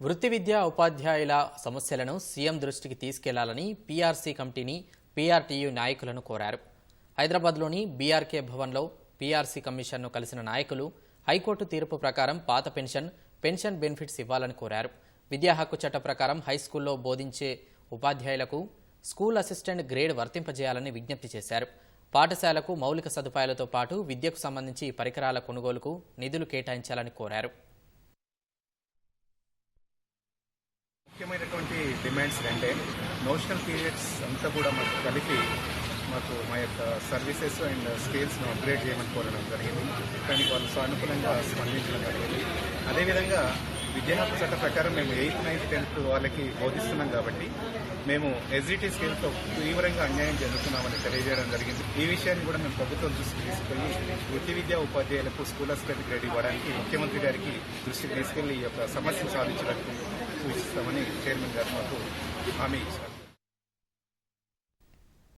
వృత్తి విద్యా ఉపాధ్యాయుల సమస్యలను సీఎం దృష్టికి తీసుకెళ్ళాలని పీఆర్సీ కమిటీని పీఆర్టీయూ నాయకులను కోరారు. హైదరాబాద్లోని బీఆర్కే భవన్లో పీఆర్సీ కమిషన్ను కలిసిన నాయకులు హైకోర్టు తీర్పు ప్రకారం పాత పెన్షన్ పెన్షన్ బెనిఫిట్స్ ఇవ్వాలని కోరారు. విద్యా హక్కు చట్ట ప్రకారం హైస్కూల్లో బోధించే ఉపాధ్యాయులకు స్కూల్ అసిస్టెంట్ గ్రేడ్ వర్తింపజేయాలని విజ్ఞప్తి చేశారు. పాఠశాలకు మౌలిక సదుపాయాలతో పాటు విద్యకు సంబంధించి పరికరాల కొనుగోలుకు నిధులు కేటాయించాలని కోరారు. ముఖ్యమైనటువంటి డిమాండ్స్ రెండే. నోషనల్ పీరియడ్స్ అంతా కూడా మాకు కలిపి మాకు మా యొక్క సర్వీసెస్ అండ్ స్కిల్స్ను అప్గ్రేడ్ చేయమని కోరడం జరిగింది. దానికి వాళ్ళు సానుకూలంగా స్పందించడం జరిగింది. అదేవిధంగా విద్యా హక్కు చట్ట ప్రకారం మేము ఎయిత్ నైన్త్ టెన్త్ వాళ్ళకి బోధిస్తున్నాం కాబట్టి మేము ఎస్జిటి స్కేల్తో తీవ్రంగా అన్యాయం జరుగుతున్నామని తెలియజేయడం జరిగింది. ఈ విషయాన్ని కూడా మేము ప్రభుత్వం దృష్టికి తీసుకెళ్ళి వృత్తి విద్యా ఉపాధ్యాయులకు స్కూల్ అసిస్టెంట్ గ్రేడ్ ఇవ్వడానికి ముఖ్యమంత్రి గారికి దృష్టికి తీసుకెళ్ళి ఈ యొక్క సమస్యను సాధించడానికి సూచిస్తామని చైర్మన్ గారు మాకు హామీ ఇచ్చారు